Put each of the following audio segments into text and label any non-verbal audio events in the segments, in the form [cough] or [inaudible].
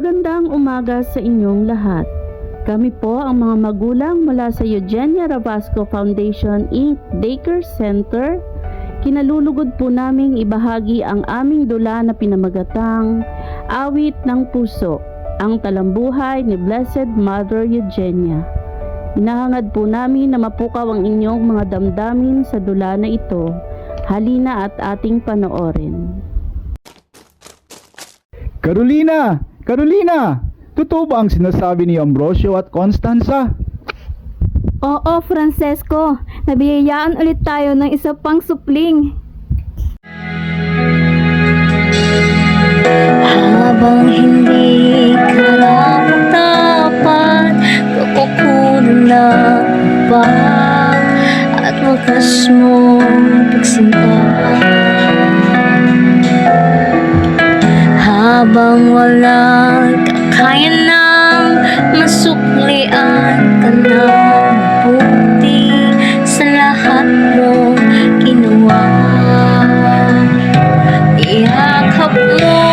Magandang umaga sa inyong lahat. Kami po ang mga magulang mula sa Eugenia Ravasco Foundation Inc. Daycare Center. Kinalulugod po naming ibahagi ang aming dula na pinamagatang Awit ng Puso, ang talambuhay ni Blessed Mother Eugenia. Hinahangad po namin na mapukaw ang inyong mga damdamin sa dula na ito. Halina at ating panoorin. Carolina! Carolina! Totoo ba ang sinasabi ni Ambrosio at Constanza? Oo, Francesco. Nabiyayaan ulit tayo ng isa pang supling. Habang hindi karapat-dapat Kakukunan na ba At wakas mo pagsimpa Habang kakaya ng Masuklian ka ng mabuti Sa lahat mo ginawa. Iyakap mo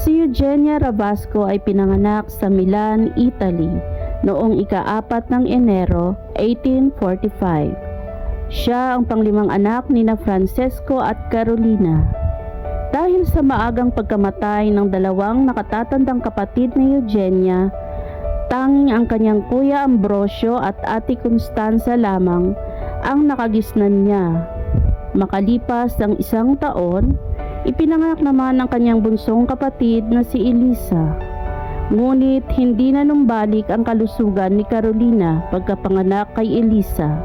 Si Eugenia Rabasco ay pinanganak sa Milan, Italy noong ika-apat ng Enero 1845. Siya ang panglimang anak ni na Francesco at Carolina. Dahil sa maagang pagkamatay ng dalawang nakatatandang kapatid ni Eugenia, tanging ang kanyang kuya Ambrosio at ate Constanza lamang ang nakagisnan niya. Makalipas ang isang taon, ipinanganak naman ang kanyang bunsong kapatid na si Elisa. Ngunit hindi na numbalik ang kalusugan ni Carolina pagkapanganak kay Elisa.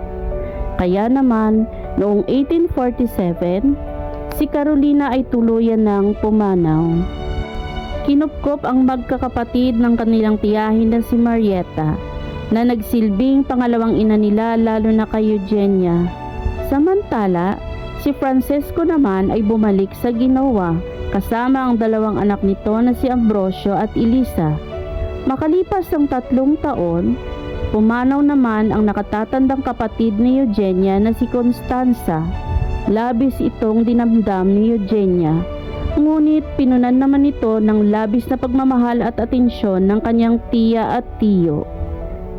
Kaya naman, noong 1847, si Carolina ay tuluyan ng pumanaw. Kinupkop ang magkakapatid ng kanilang tiyahin na si Marietta na nagsilbing pangalawang ina nila lalo na kay Eugenia. Samantala, si Francesco naman ay bumalik sa Ginoa kasama ang dalawang anak nito na si Ambrosio at Elisa. Makalipas ang tatlong taon, pumanaw naman ang nakatatandang kapatid ni Eugenia na si Constanza. Labis itong dinamdam ni Eugenia. Ngunit pinunan naman ito ng labis na pagmamahal at atensyon ng kanyang tiya at tiyo.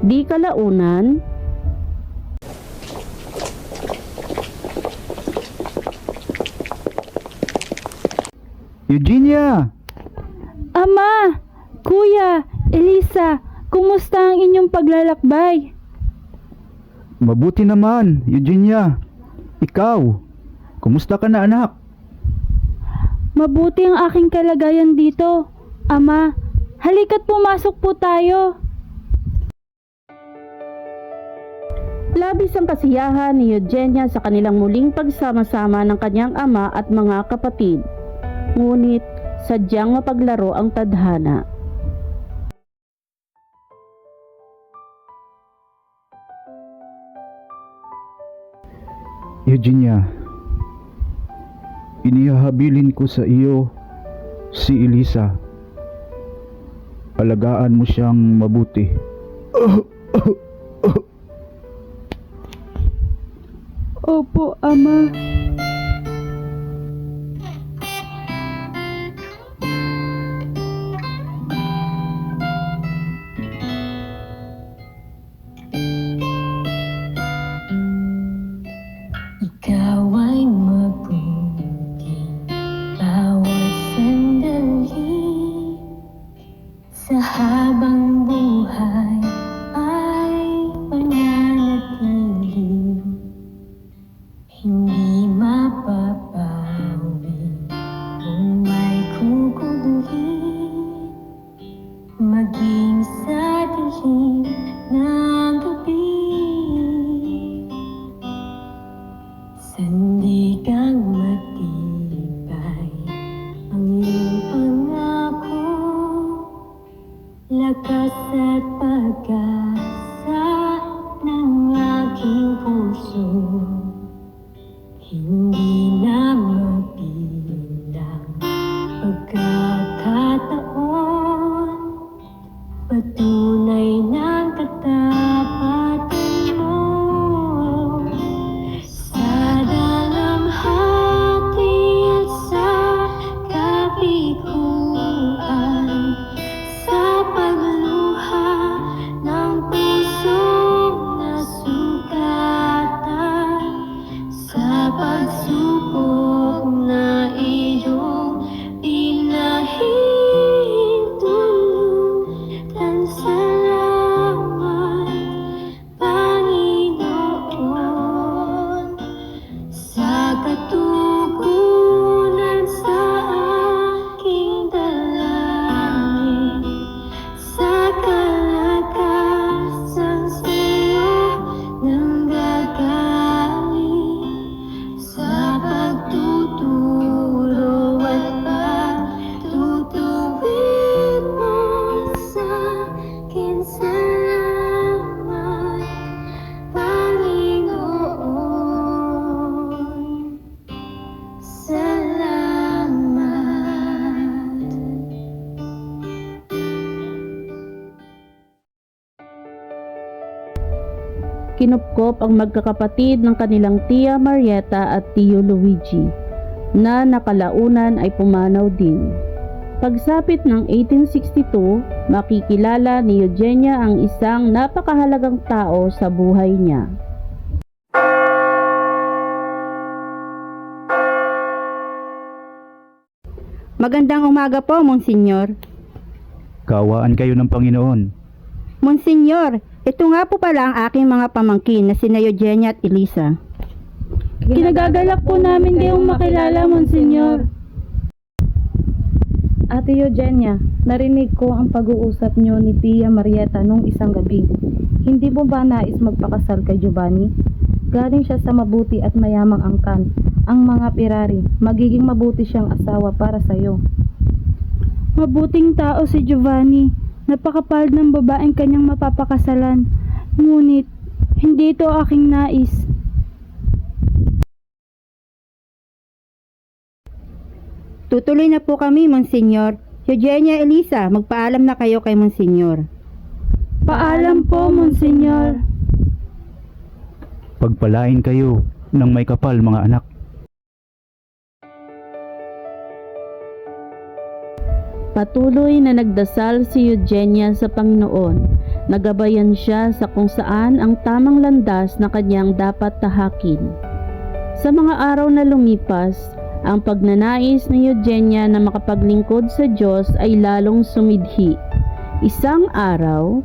Di kalaunan, Eugenia! Ama! Kuya! Elisa! Kumusta ang inyong paglalakbay? Mabuti naman, Eugenia. Ikaw, kumusta ka na anak? Mabuti ang aking kalagayan dito. Ama, halika't pumasok po tayo. labis ang kasiyahan ni Eugenia sa kanilang muling pagsama-sama ng kanyang ama at mga kapatid. Ngunit sadyang mapaglaro ang tadhana. Eugenia, inihahabilin ko sa iyo si Elisa. Alagaan mo siyang mabuti. Opo, Ama. Patunay ng Kinupkop ang magkakapatid ng kanilang tiya Marietta at tiyo Luigi na nakalaunan ay pumanaw din. Pagsapit ng 1862, makikilala ni Eugenia ang isang napakahalagang tao sa buhay niya. Magandang umaga po, Monsinyor. Kawaan kayo ng Panginoon. Monsinyor, ito nga po pala ang aking mga pamangkin na sina Eugenia at Elisa. Kinagagalak po namin kayong makilala, Monsinyor. Ate Eugenia, Narinig ko ang pag-uusap niyo ni Tia Marieta nung isang gabi. Hindi mo ba nais magpakasal kay Giovanni? Galing siya sa mabuti at mayamang angkan. Ang mga pirari, magiging mabuti siyang asawa para sa iyo. Mabuting tao si Giovanni. Napakapal ng babaeng kanyang mapapakasalan. Ngunit, hindi ito aking nais. Tutuloy na po kami, Monsignor. Eugenia Elisa, magpaalam na kayo kay Monsignor. Paalam po, Monsignor. Pagpalain kayo ng may kapal mga anak. Patuloy na nagdasal si Eugenia sa Panginoon. Nagabayan siya sa kung saan ang tamang landas na kanyang dapat tahakin. Sa mga araw na lumipas, ang pagnanais ni Eugenia na makapaglingkod sa Diyos ay lalong sumidhi. Isang araw,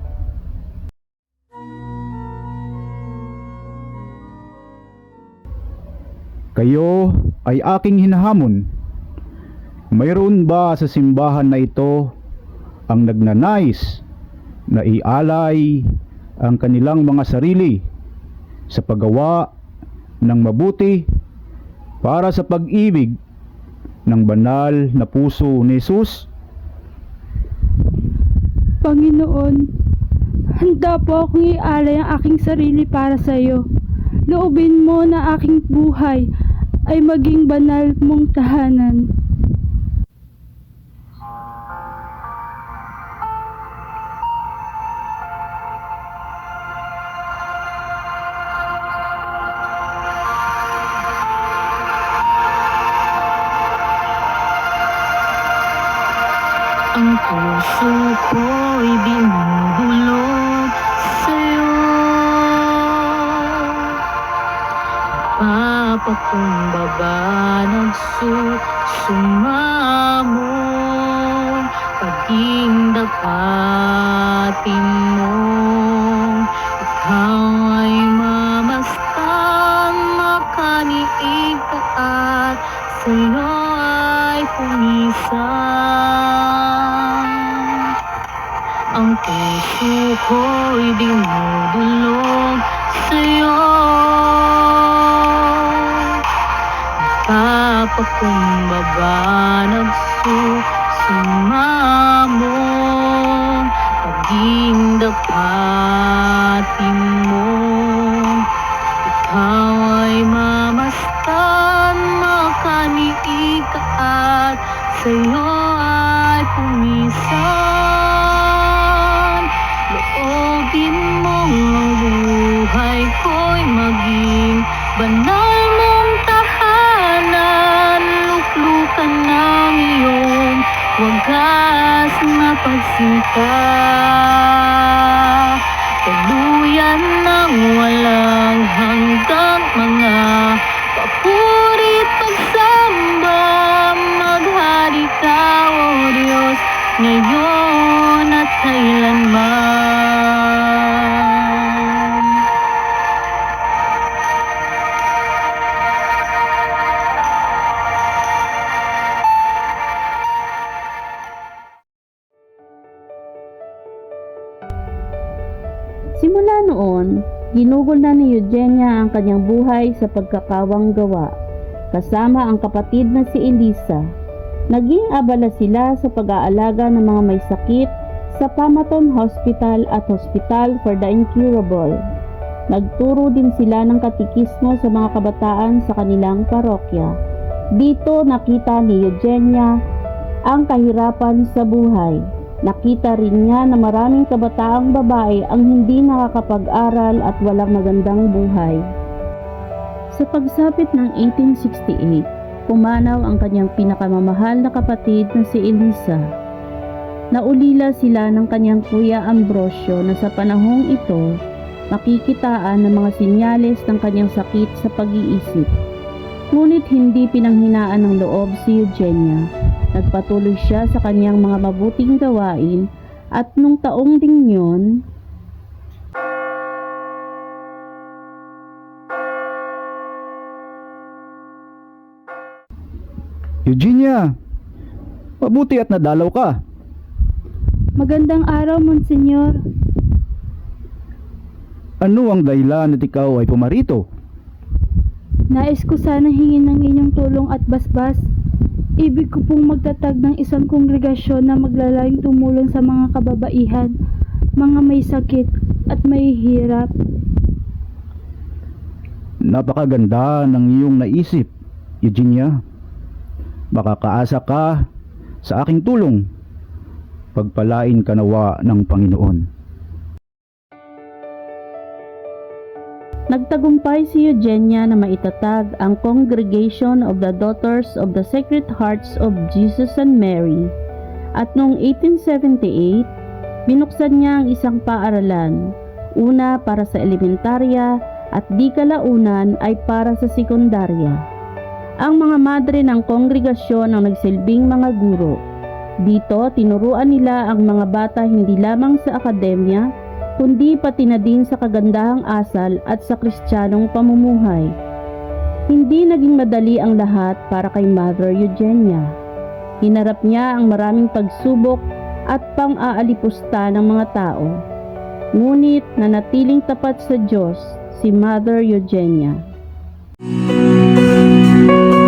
Kayo ay aking hinahamon. Mayroon ba sa simbahan na ito ang nagnanais na ialay ang kanilang mga sarili sa paggawa ng mabuti para sa pag-ibig ng banal na puso ni Jesus? Panginoon, handa po akong ialay ang aking sarili para sa iyo. Loobin mo na aking buhay ay maging banal mong tahanan. Ang puso ko'y dinudulog sa'yo Papakumbaba nagsusumamo Paging dapatin pagsinta. Ginugol na ni Eugenia ang kanyang buhay sa pagkakawang gawa, kasama ang kapatid na si Elisa. Naging abala sila sa pag-aalaga ng mga may sakit sa Pamaton Hospital at Hospital for the Incurable. Nagturo din sila ng katikismo sa mga kabataan sa kanilang parokya. Dito nakita ni Eugenia ang kahirapan sa buhay. Nakita rin niya na maraming kabataang babae ang hindi nakakapag-aral at walang magandang buhay. Sa pagsapit ng 1868, pumanaw ang kanyang pinakamamahal na kapatid na si Elisa. Naulila sila ng kanyang kuya Ambrosio na sa panahong ito, makikitaan ng mga sinyales ng kanyang sakit sa pag-iisip. Ngunit hindi pinanghinaan ng loob si Eugenia. Nagpatuloy siya sa kanyang mga mabuting gawain at nung taong ding yun, Eugenia, mabuti at nadalaw ka. Magandang araw, Monsenyor. Ano ang dahilan at ikaw ay pumarito? Nais ko sana hingin ng inyong tulong at basbas. Ibig ko pong magtatag ng isang kongregasyon na maglalayong tumulong sa mga kababaihan, mga may sakit at may hirap. Napakaganda ng iyong naisip, Eugenia. Makakaasa ka sa aking tulong. Pagpalain ka nawa ng Panginoon. Nagtagumpay si Eugenia na maitatag ang Congregation of the Daughters of the Sacred Hearts of Jesus and Mary. At noong 1878, binuksan niya ang isang paaralan, una para sa elementarya at di kalaunan ay para sa sekundarya. Ang mga madre ng kongregasyon ang nagsilbing mga guro. Dito, tinuruan nila ang mga bata hindi lamang sa akademya, kundi pati na din sa kagandahang asal at sa kristyanong pamumuhay. Hindi naging madali ang lahat para kay Mother Eugenia. Hinarap niya ang maraming pagsubok at pang-aalipusta ng mga tao. Ngunit nanatiling tapat sa Diyos si Mother Eugenia. Ikaw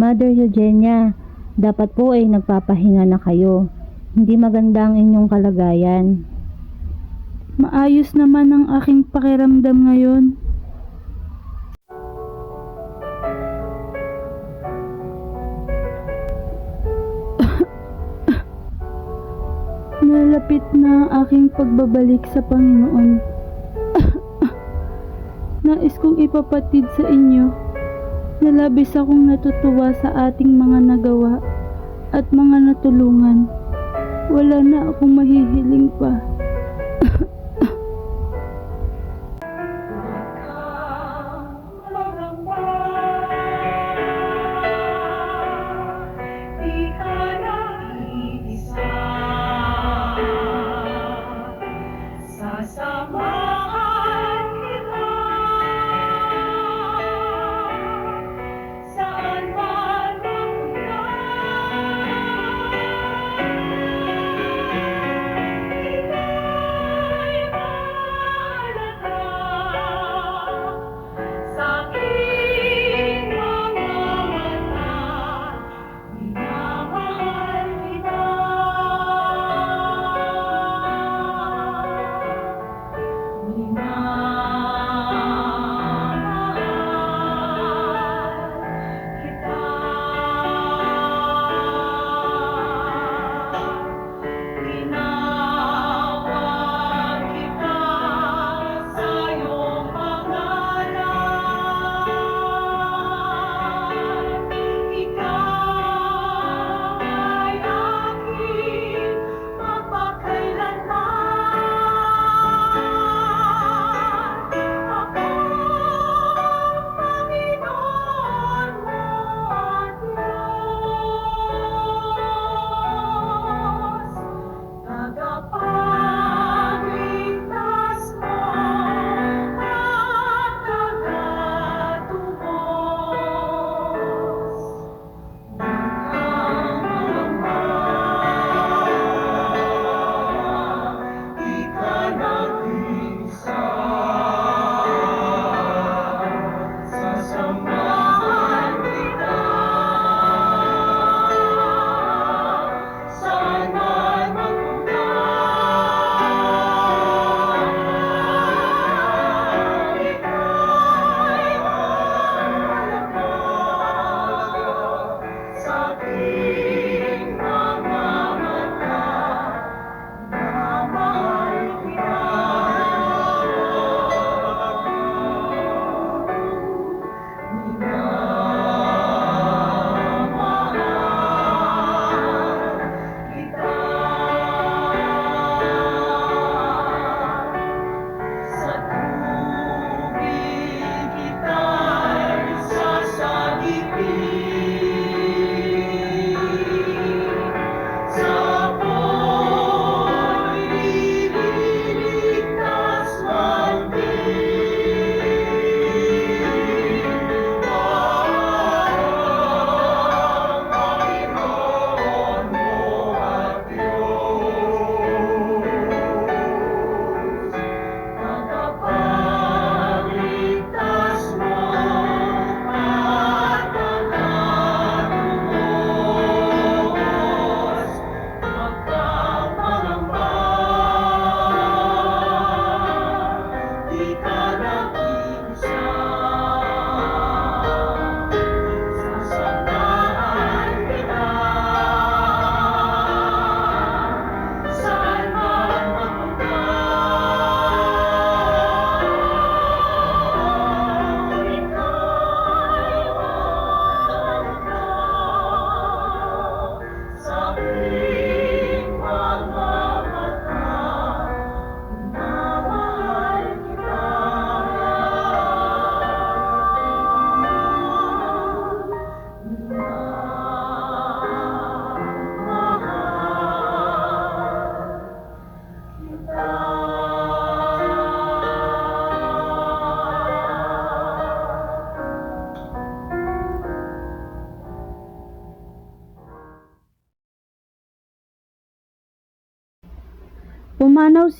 Mother Eugenia, dapat po ay nagpapahinga na kayo. Hindi maganda ang inyong kalagayan. Maayos naman ang aking pakiramdam ngayon. [laughs] Nalapit na ang aking pagbabalik sa Panginoon. [laughs] Nais kong ipapatid sa inyo na labis akong natutuwa sa ating mga nagawa at mga natulungan. Wala na akong mahihiling pa.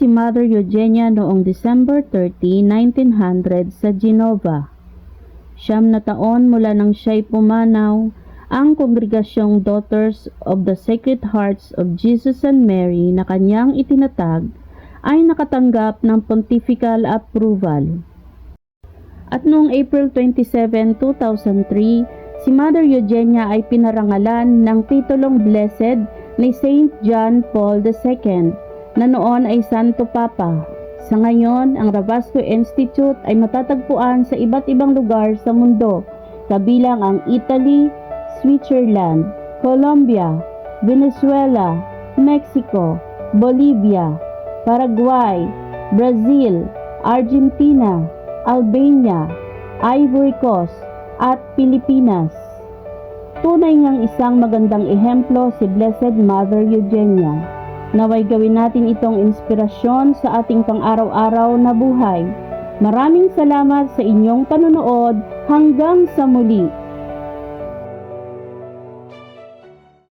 Si Mother Eugenia noong December 30, 1900 sa Genova. Siyam na taon mula nang siya'y pumanaw ang kongregasyong Daughters of the Sacred Hearts of Jesus and Mary na kanyang itinatag ay nakatanggap ng pontifical approval. At noong April 27, 2003, si Mother Eugenia ay pinarangalan ng titulong Blessed ni Saint John Paul II na noon ay Santo Papa. Sa ngayon, ang Ravasco Institute ay matatagpuan sa iba't ibang lugar sa mundo, kabilang ang Italy, Switzerland, Colombia, Venezuela, Mexico, Bolivia, Paraguay, Brazil, Argentina, Albania, Ivory Coast, at Pilipinas. Tunay ngang isang magandang ehemplo si Blessed Mother Eugenia. Naway gawin natin itong inspirasyon sa ating pang-araw-araw na buhay. Maraming salamat sa inyong panonood. Hanggang sa muli.